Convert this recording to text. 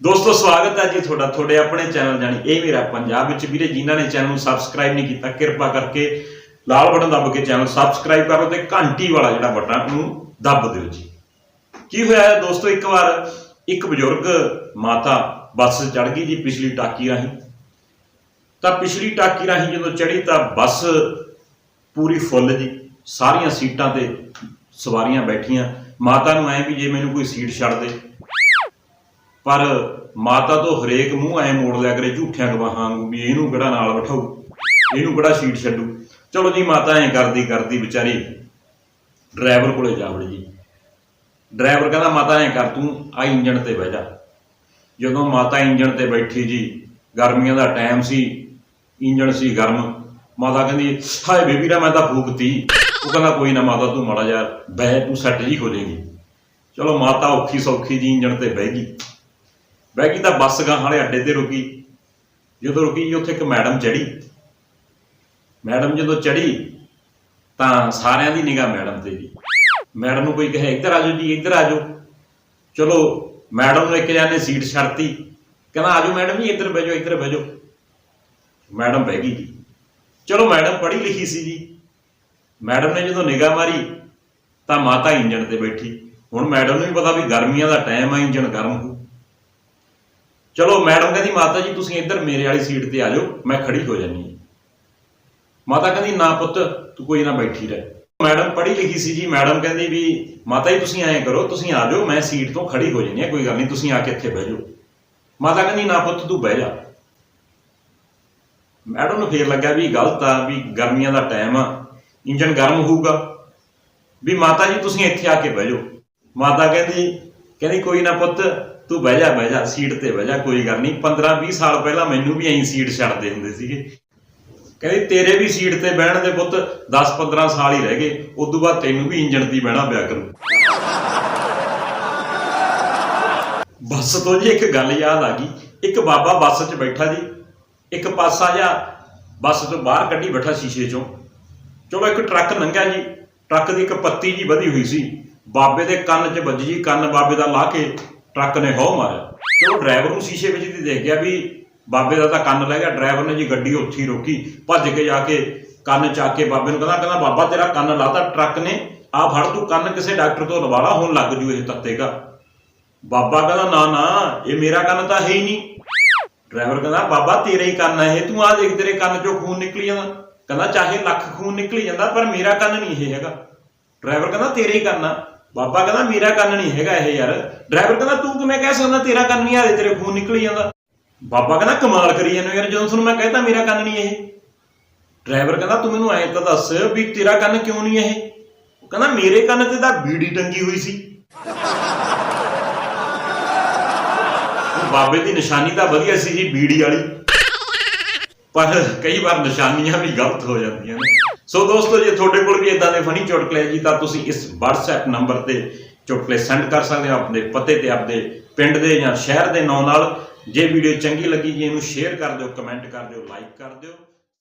ਦੋਸਤੋ, ਸਵਾਗਤ ਹੈ ਜੀ ਤੁਹਾਡਾ, ਤੁਹਾਡੇ ਆਪਣੇ ਚੈਨਲ ਜਾਨੀ ਇਹ ਮੇਰਾ ਪੰਜਾਬ ਵਿੱਚ। ਵੀਰੇ, ਜਿਨ੍ਹਾਂ ਨੇ ਚੈਨਲ ਨੂੰ ਸਬਸਕ੍ਰਾਈਬ ਨਹੀਂ ਕੀਤਾ, ਕਿਰਪਾ ਕਰਕੇ ਲਾਲ ਬਟਨ ਦੱਬ ਕੇ ਚੈਨਲ ਸਬਸਕ੍ਰਾਈਬ ਕਰੋ ਤੇ ਘੰਟੀ ਵਾਲਾ ਜਿਹੜਾ ਬਟਨ ਉਹਨੂੰ ਦੱਬ ਦਿਓ ਜੀ। ਕੀ ਹੋਇਆ ਦੋਸਤੋ, ਇੱਕ ਵਾਰ ਇੱਕ ਬਜ਼ੁਰਗ ਮਾਤਾ ਬੱਸ ਚੜ ਗਈ ਜੀ ਪਿਛਲੀ ਟਾਕੀ ਰਾਹੀਂ। ਤਾਂ ਪਿਛਲੀ ਟਾਕੀ ਰਾਹੀਂ ਜਦੋਂ ਚੜੀ ਤਾਂ ਬੱਸ ਪੂਰੀ ਫੁੱਲ ਜੀ, ਸਾਰੀਆਂ ਸੀਟਾਂ ਤੇ ਸਵਾਰੀਆਂ ਬੈਠੀਆਂ। ਮਾਤਾ ਨੂੰ ਐ ਵੀ ਜੇ ਮੈਨੂੰ ਕੋਈ ਸੀਟ ਛੱਡ ਦੇ ਪਰ ਮਾਤਾ ਤੋਂ ਹਰੇਕ ਮੂੰਹ ਐ ਮੋੜ ਲਿਆ ਕਰੇ ਝੂਠਿਆਂ ਗਵਾਹਾਂ ਵਾਂਗੂ ਵੀ ਇਹਨੂੰ ਕਿਹੜਾ ਨਾਲ ਬਿਠਾਊ? ਇਹਨੂੰ ਕਿਹੜਾ ਸੀਟ ਛੱਡੂ? ਚਲੋ ਜੀ, ਮਾਤਾ ਐ ਕਰਦੀ ਕਰਦੀ ਵਿਚਾਰੀ ਡਰਾਈਵਰ ਕੋਲੇ ਜਾ ਵੜੀ ਜੀ। ਡਰਾਈਵਰ ਕਹਿੰਦਾ, ਮਾਤਾ ਐ ਕਰ, ਤੂੰ ਆ ਇੰਜਣ ਤੇ ਬਹਿ ਜਾ। ਜਦੋਂ ਮਾਤਾ ਇੰਜਣ ਤੇ ਬੈਠੀ ਜੀ, ਗਰਮੀਆਂ ਦਾ ਟਾਈਮ ਸੀ, ਇੰਜਣ ਸੀ ਗਰਮ, ਮਾਤਾ ਕਹਿੰਦੀ, ਹਾਏ ਬੇਬੀ ਰਾ, ਮੈਂ ਤਾਂ ਫੂਕਤੀ। ਉਹ ਕਹਿੰਦਾ, ਕੋਈ ਨਾ ਮਾਤਾ, ਤੂੰ ਮਾੜਾ ਜਾ ਬਹਿ, ਤੂੰ ਸੈੱਟ ਜੀ ਹੋ ਜਾਏਗੀ ਚਲੋ, ਮਾਤਾ ਔਖੀ ਸੌਖੀ ਜੀ ਇੰਜਣ ਤੇ ਬਹਿ ਗਈ। ਬਹਿ ਗਈ ਤਾਂ ਬੱਸ ਗਾਂ ਵਾਲੇ ਅੱਡੇ ਤੇ ਰੁਕੀ। ਜਦੋਂ ਰੁਕੀ ਜੀ ਉੱਥੇ ਇੱਕ ਮੈਡਮ ਚੜੀ ਮੈਡਮ ਜਦੋਂ ਚੜੀ ਤਾਂ ਸਾਰਿਆਂ ਦੀ ਨਿਗਾਹ ਮੈਡਮ ਤੇ ਜੀ ਮੈਡਮ ਨੂੰ ਕੋਈ ਕਹੇ, ਇੱਧਰ ਆ ਜਾਓ ਜੀ, ਇੱਧਰ ਆ ਜਾਓ। ਚਲੋ, ਮੈਡਮ ਨੂੰ ਇੱਕ ਜਾਨੇ ਸੀਟ ਛੱਡਤੀ। ਕਹਿੰਦਾ, ਆ ਜਾਓ ਮੈਡਮ ਜੀ, ਇੱਧਰ ਬਹਿ ਜਾਓ, ਇੱਧਰ ਬਹਿ ਜਾਓ। ਮੈਡਮ ਬਹਿ ਗਈ ਜੀ। ਚਲੋ, ਮੈਡਮ ਪੜ੍ਹੀ ਲਿਖੀ ਸੀ ਜੀ। ਮੈਡਮ ਨੇ ਜਦੋਂ ਨਿਗਾਹ ਮਾਰੀ, ਤਾਂ ਮਾਤਾ ਇੰਜਣ ਤੇ ਬੈਠੀ। ਹੁਣ ਮੈਡਮ ਨੂੰ ਵੀ ਪਤਾ ਵੀ ਗਰਮੀਆਂ ਦਾ ਟਾਈਮ ਆ, ਇੰਜਣ ਗਰਮ ਹੋ ਚਲੋ ਮੈਡਮ ਕਹਿੰਦੀ, ਮਾਤਾ ਜੀ, ਤੁਸੀਂ ਇੱਧਰ ਮੇਰੇ ਵਾਲੀ ਸੀਟ ਤੇ ਆ ਜਾਓ, ਮੈਂ ਖੜੀ ਹੋ ਜਾਨੀ ਹਾਂ। ਮਾਤਾ ਕਹਿੰਦੀ, ਨਾ ਪੁੱਤ, ਤੂੰ ਕੋਈ ਨਾ ਬੈਠੀ ਰਹਿ। ਮੈਡਮ ਪੜ੍ਹੀ ਲਿਖੀ ਸੀ ਜੀ, ਮੈਡਮ ਕਹਿੰਦੀ ਵੀ, ਮਾਤਾ ਜੀ, ਤੁਸੀਂ ਐਂ ਕਰੋ, ਤੁਸੀਂ ਆ ਜਾਓ, ਮੈਂ ਸੀਟ ਤੋਂ ਖੜੀ ਹੋ ਜਾਨੀ ਹਾਂ, ਕੋਈ ਗੱਲ ਨਹੀਂ, ਤੁਸੀਂ ਆ ਕੇ ਇੱਥੇ ਬਹਿ ਜਾਓ। ਮਾਤਾ ਕਹਿੰਦੀ, ਨਾ ਪੁੱਤ, ਤੂੰ ਬਹਿ ਜਾ। ਮੈਡਮ ਨੂੰ ਫੇਰ ਲੱਗਿਆ ਵੀ ਗਲਤ ਆ, ਵੀ ਗਰਮੀਆਂ ਦਾ ਟਾਈਮ ਆ ਇੰਜਨ ਗਰਮ ਹੋਊਗਾ। ਵੀ ਮਾਤਾ ਜੀ, ਤੁਸੀਂ ਇੱਥੇ ਆ ਕੇ ਬਹਿ ਜਾਓ। ਮਾਤਾ ਕਹਿੰਦੀ ਕਹਿੰਦੀ, ਕੋਈ ਨਾ ਪੁੱਤ ਤੂੰ ਬਹਿ ਜਾ ਬਹਿ ਜਾ ਸੀਟ ਤੇ ਬਹਿ ਜਾ, ਕੋਈ ਗੱਲ ਨਹੀਂ। 15 20 ਸਾਲ ਪਹਿਲਾਂ ਮੈਨੂੰ ਵੀ ਐਂ ਸੀਟ ਛੱਡਦੇ ਹੁੰਦੇ ਸੀਗੇ। ਕਹਿੰਦੀ ਤੇਰੇ ਵੀ ਸੀਟ ਤੇ ਬਹਿਣ ਦੇ ਪੁੱਤ 10 15 ਸਾਲ ਹੀ ਰਹਿ ਗਏ। ਉਦੋਂ ਬਾਅਦ ਤੈਨੂੰ ਵੀ ਇੰਜਣ ਦੀ ਬਹਿਣਾ ਪਿਆ ਕਰੂ। ਬੱਸ ਤੋਂ ਜੀ ਇੱਕ ਗੱਲ ਯਾਦ ਆ ਗਈ। ਇੱਕ ਬਾਬਾ ਬੱਸ 'ਚ ਬੈਠਾ ਜੀ। ਇੱਕ ਪਾਸਾ ਜਾਂ ਬੱਸ ਤੋਂ ਬਾਹਰ ਕੱਢੀ ਬੈਠਾ ਸ਼ੀਸ਼ੇ 'ਚੋਂ। ਚਲੋ ਇੱਕ ਟਰੱਕ ਲੰਘਿਆ ਜੀ। ਟਰੱਕ ਦੀ ਇੱਕ ਪੱਤੀ ਜੀ ਵਧੀ ਹੋਈ ਸੀ। ਬਾਬੇ ਦੇ ਕੰਨ 'ਚ ਵੱਜੀ ਜੀ। ਕੰਨ ਬਾਬੇ ਦਾ ਲਾ ਕੇ ਟਰੱਕ ਨੇ ਹੋ ਮਾਰਿਆ। ਚਲੋ ਡਰਾਈਵਰ ਨੂੰ ਸ਼ੀਸ਼ੇ ਵਿੱਚ ਦੀ ਦੇਖ ਗਿਆ ਵੀ ਬਾਬੇ ਦਾ ਤਾਂ ਕੰਨ ਲੈ ਗਿਆ, ਡਰਾਈਵਰ ਨੇ ਜੀ ਗੱਡੀ ਉੱਥੇ ਹੀ ਰੋਕੀ, ਭੱਜ ਕੇ ਜਾ ਕੇ ਕੰਨ ਚੱਕ ਕੇ ਬਾਬੇ ਨੂੰ ਕਹਿੰਦਾ ਕਹਿੰਦਾ, ਬਾਬਾ, ਤੇਰਾ ਕੰਨ ਲਾਤਾ, ਟਰੱਕ ਨੇ ਆ ਫੜ, ਤੂੰ ਕੰਨ ਕਿਸੇ ਡਾਕਟਰ ਤੋਂ ਲਵਾ ਲਾ, ਹੁਣ ਲੱਗ ਜੂ ਇਹ ਤੱਤੇਗਾ ਬਾਬਾ ਕਹਿੰਦਾ, ਨਾ ਨਾ, ਇਹ ਮੇਰਾ ਕੰਨ ਤਾਂ ਹੈ ਹੀ ਨਹੀਂ। ਡਰਾਈਵਰ ਕਹਿੰਦਾ, ਬਾਬਾ, ਤੇਰਾ ਹੀ ਕੰਨ ਹੈ, ਇਹ ਤੂੰ ਆ ਦੇਖ, ਤੇਰੇ ਕੰਨ ਚੋਂ ਖੂਨ ਨਿਕਲੀ ਜਾਂਦਾ। ਕਹਿੰਦਾ, ਚਾਹੇ ਲੱਖ ਖੂਨ ਨਿਕਲੀ ਜਾਂਦਾ, ਪਰ ਮੇਰਾ ਕੰਨ ਨਹੀਂ ਇਹ ਹੈਗਾ। ਡਰਾਈਵਰ ਕਹਿੰਦਾ, ਤੇਰੇ ਹੀ ਕੰਨ ਆ। ਬਾਬਾ ਕਹਿੰਦਾ, ਮੇਰਾ ਕੰਨ ਨਹੀਂ ਹੈਗਾ ਇਹ ਯਾਰ। ਡਰਾਈਵਰ ਕਹਿੰਦਾ, ਤੂੰ ਕਿਵੇਂ ਕਹਿ ਸਕਦਾ, ਤੇਰਾ ਕੰਨ ਨਹੀਂ ਆ ਤੇਰੇ ਖੂਨ ਨਿਕਲੀ ਜਾਂਦਾ। ਬਾਬਾ ਕਹਿੰਦਾ, ਕਮਾਲ ਕਰੀ ਜਾਂਦਾ ਯਾਰ, ਜਦੋਂ ਤੁਹਾਨੂੰ ਮੈਂ ਕਹਿੰਦਾ ਮੇਰਾ ਕੰਨ ਨਹੀਂ ਇਹ। ਡਰਾਈਵਰ ਕਹਿੰਦਾ, ਤੂੰ ਮੈਨੂੰ ਐਂ ਤਾਂ ਦੱਸ ਵੀ ਤੇਰਾ ਕੰਨ ਕਿਉਂ ਨਹੀਂ ਇਹ? ਉਹ ਕਹਿੰਦਾ, ਮੇਰੇ ਕੰਨ ਤੇ ਤਾਂ ਬੀੜੀ ਟੰਗੀ ਹੋਈ ਸੀ। ਬਾਬੇ ਦੀ ਨਿਸ਼ਾਨੀ ਤਾਂ ਵਧੀਆ ਸੀ ਜੀ, ਬੀੜੀ ਵਾਲੀ। ਪਰ ਕਈ ਵਾਰ ਨਿਸ਼ਾਨੀਆਂ ਵੀ ਗਲਤ ਹੋ ਜਾਂਦੀਆਂ ਨੇ। ਸੋ ਦੋਸਤੋ, ਜੇ ਤੁਹਾਡੇ ਕੋਲ ਵੀ ਇਦਾਂ ਦੇ ਫਨੀ ਚੁਟਕਲੇ ਹੈ ਜੀ, ਤਾਂ ਤੁਸੀਂ ਇਸ WhatsApp ਨੰਬਰ ਤੇ ਚੁਟਕਲੇ ਸੈਂਡ ਕਰ ਸਕਦੇ ਹੋ ਆਪਣੇ ਪਤੇ ਤੇ, ਆਪਣੇ ਪਿੰਡ ਦੇ ਜਾਂ ਸ਼ਹਿਰ ਦੇ ਨਾਂ ਨਾਲ। ਜੇ ਵੀਡੀਓ ਚੰਗੀ ਲੱਗੀ ਜੀ, ਇਹਨੂੰ ਸ਼ੇਅਰ ਕਰ ਦਿਓ ਕਮੈਂਟ ਕਰ ਦਿਓ ਲਾਈਕ ਕਰ ਦਿਓ।